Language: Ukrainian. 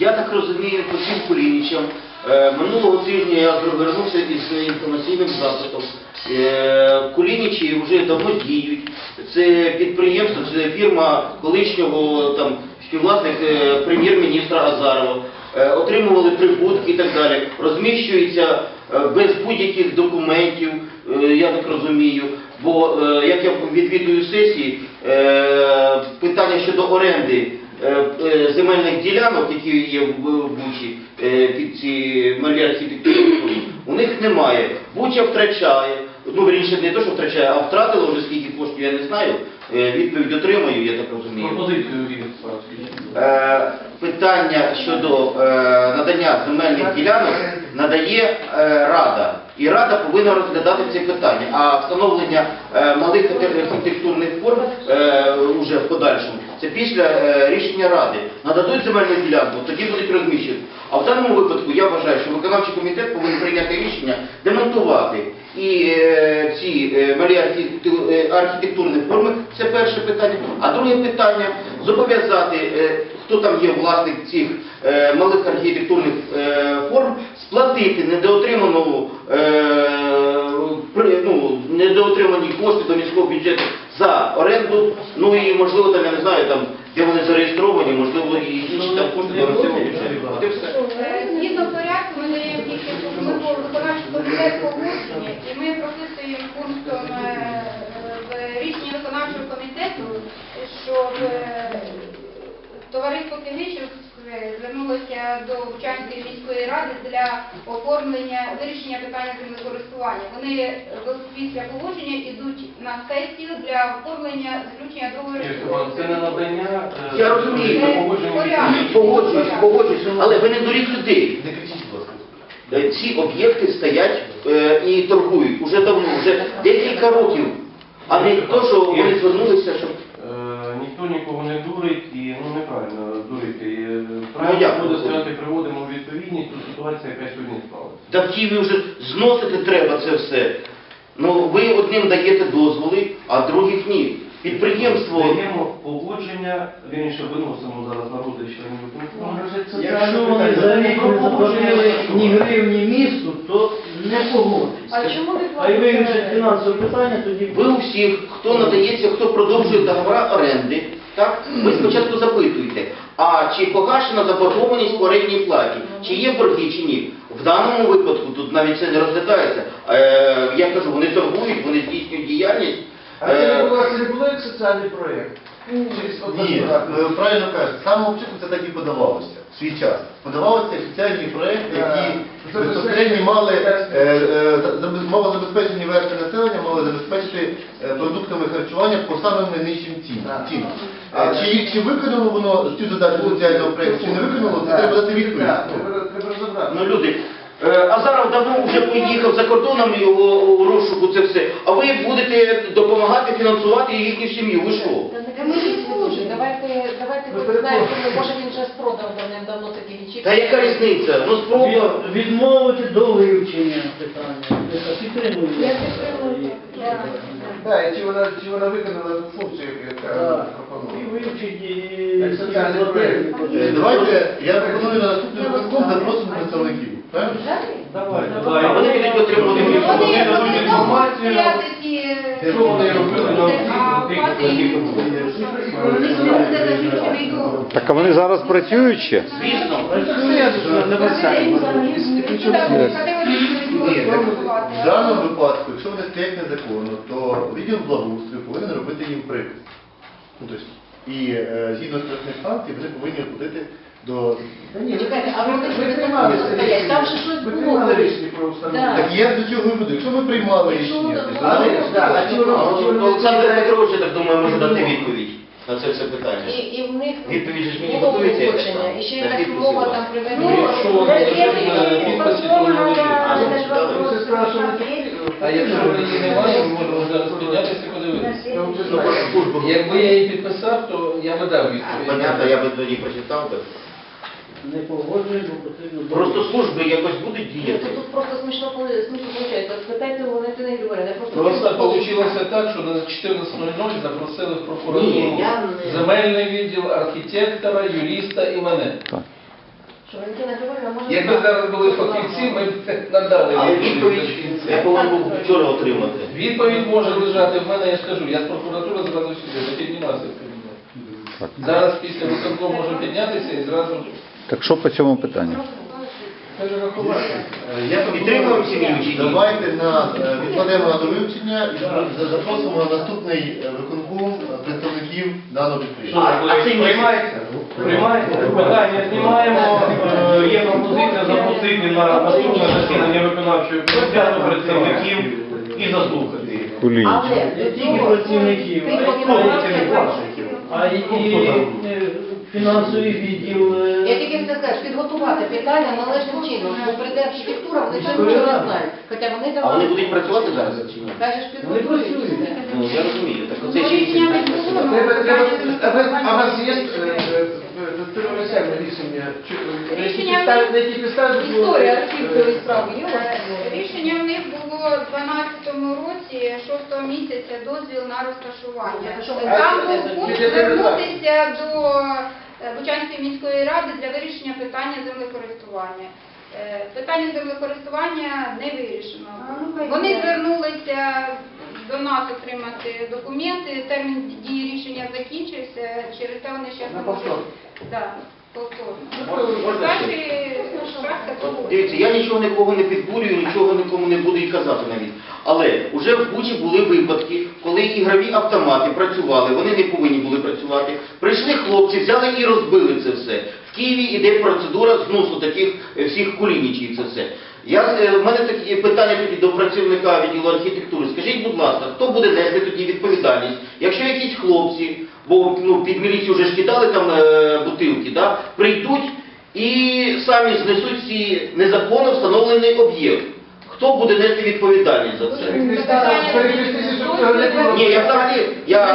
Я так розумію, по цим е, минулого тижня я вернувся із інформаційним запитом. Е, Кулінічі вже давно діють. Це підприємство, це фірма колишнього там співвласник е, прем'єр-міністра Азарова. Отримували прибутки і так далі. Розміщується без будь-яких документів, я так розумію. Бо як я відвідую сесії, питання щодо оренди земельних ділянок, які є в Бучі е, під ці малі архітектури, у них немає. Буча втрачає, ну вірніше не те, що втрачає, а втратила вже скільки коштів, я не знаю. Е, Відповідь отримаю, я так розумію. Пропозицію від. Е, питання щодо е, надання земельних ділянок надає е, Рада. І Рада повинна розглядати ці питання. А встановлення е, малих архі- архітектурних форм е, уже в подальшому це після рішення Ради. Нададуть земельну ділянку, тоді будуть розміщені. А в даному випадку я вважаю, що виконавчий комітет повинен прийняти рішення демонтувати і ці малі архітектурні форми, це перше питання. А друге питання зобов'язати, хто там є власник цих малих архітектурних форм, сплатити недоотриману е, при- ну, недоотримані кошти до міського бюджету за оренду, ну і можливо там, я не знаю, там, де вони зареєстровані, можливо, і інші там кошти до місцевого бюджету. От і все. Е, Згідно порядку, ми даємо тільки виконавчий комітет погодження, і ми прописуємо пунктом е, в рішенні виконавчого комітету, щоб е, товариство Кигичів звернулося до Вчанської міської ради для оформлення вирішення питання землекористування. Вони е, після погодження йдуть на сесію для оформлення заключення договору. Це не надання. е, Я розумію. Погоджуюсь, погоджуюсь, але ви не дуріть людей. Не кричіть, будь ласка. Е, Ці об'єкти стоять е, і торгують уже давно, вже декілька років, а не то, що вони звернулися, щоб Е, нікого не дурить і ну неправильно дурити. І, е, як Правильно буде ви стояти, приводимо у відповідність ту ситуацію, яка сьогодні склалася. та в Києві вже зносити треба це все. Ну ви одним даєте дозволи, а других ні. Підприємство. Даємо погодження, вірніше виносимо зараз на розгляд членів виконкому. Якщо вони за рік не заплатили ні гривні місту, то не погодиться. А чому ви А й вирішить фінансове питання, тоді Ви у всіх, хто надається, хто продовжує договори оренди, так? Ви спочатку запитуєте, а чи погашена заборгованість по орендній платі, чи є борги, чи ні. В даному випадку тут навіть це не розглядається. Е, я кажу, вони торгують, вони здійснюють діяльність. А це Е, не як соціальний проєкт? Ні, правильно кажете, з самого початку це так і подавалося в свій час. Подавалися соціальні проекти, які безпосередньо мали, е, е, мало забезпечені верстви населення, мали забезпечити е, продуктами харчування по самим найнижчим цін- цінам. Чи, чи виконало воно цю задачу соціального проєкту, чи не виконало, це треба дати відповідь. Ну, люди, Азаров давно вже поїхав за кордоном його у розшуку це все. А ви будете допомагати фінансувати їхню сім'ю. Ви що? Та ми не служимо. Давайте, давайте Ви може він вже спродав давним-давно такі. Та яка різниця? Ну спроба. Від- відмовити до вивчення питання. Я підтримую. Так. Так, і чи вона, чи вона виконала ту функцію, яка Так. І вивчить і соціальний проєкт. Е, Давайте, я пропоную на наступний виконком запросимо представників. так? Давайте, А вони будуть отримувати Вони Вони дадуть інформацію. Що вони робили на тих. Так а вони зараз працюють ще? Звісно. Ні, так в даному випадку, якщо вони стоять незаконно, то відділ благоустрою повинен робити їм припис. Ну, тобто, і е, згідно штрафних санкцій вони повинні платити до... Та ні, Чекайте, а вони ж ви приймали рішення. Там ще щось Ви було. приймали рішення про установлення. Так. Так я до чого і веду. Якщо ми приймали Якщо рішення, воно то. Але так, а. Олександр Петрович, я так думаю, може дати відповідь на це все питання. І, і в них Відповідь ж мені було готується, погодження. І ще На якась підписи мова там Ну, приведена. якщо ви лежить на підписі, то не лежить. Ну, не А якщо її немає, ми можемо зараз піднятися і подивитися. Ну, службу. Якби я її підписав, то я би дав відповідь. Понятно, я би тоді прочитав. так. Не погоджуємо, бо потрібно... Просто служби якось будуть діяти. Тут, просто смішно коли- смішно виходить. От Спитайте у Валентини Григорівни. Просто так, що на 14.00 запросили в прокуратуру я не- земельний відділ, архітектора, юриста і мене. Що Валентина Григорівна може... Якби зараз були фахівці, ми б надали Але відповідь я повинен був вчора отримати. Відповідь може лежати в мене, я ж кажу, я з прокуратури зразу сюди, не піднімався в кабінет. Зараз після виконкому можу піднятися і зразу Так що по цьому питанню? Я Підтримуємо Сім'ївичі? Давайте на е, відкладемо на довивчення і запросимо на наступний е, виконком представників даного підприємства. А цей Приймається? Приймається? Питання знімаємо. Е, Є пропозиція запросити на наступне засідання виконавчого комітету представників і заслухати їх. Але Не тільки працівників, а й а фінансовий відділ. е, Я тільки скажу, підготувати питання належним чином, бо прийде архітектура, вони цього нічого не знають. Хоча вони А вони будуть працювати зараз чи ні? Кажеш, Вони підготують. працюють. Ну я розумію. Так оце ще рішення не було. Треба, треба, а ви- а у вас є е, первоначальне рішення? Чи- якій Рішення На якій підставі? було, Історія е, архівної справи є у вас? Е, Рішення в них було в 12-му році, 6 місяця, дозвіл на розташування. Там був пункт звернутися до е, Бучанської міської ради для вирішення питання землекористування. Е, Питання землекористування не вирішено. Вони звернулися до нас отримати документи, термін дії рішення закінчився, через це вони ще не можуть. Повторно. От Дивіться, я нічого нікого не підбурюю, нічого нікому не буду і казати навіть. Але вже в Бучі були випадки, коли ігрові автомати працювали, вони не повинні були працювати. Прийшли хлопці, взяли і розбили це все. В Києві йде процедура зносу таких е, всіх кулінічів це все. Я, е, в мене такі питання тоді до працівника відділу архітектури. Скажіть, будь ласка, хто буде нести тоді відповідальність? Якщо якісь хлопці, бо ну, під міліцію вже ж кидали там е, бутилки, да, прийдуть і самі знесуть ці незаконно встановлений об'єкт. Хто буде нести відповідальність за це? Ні, я взагалі, я...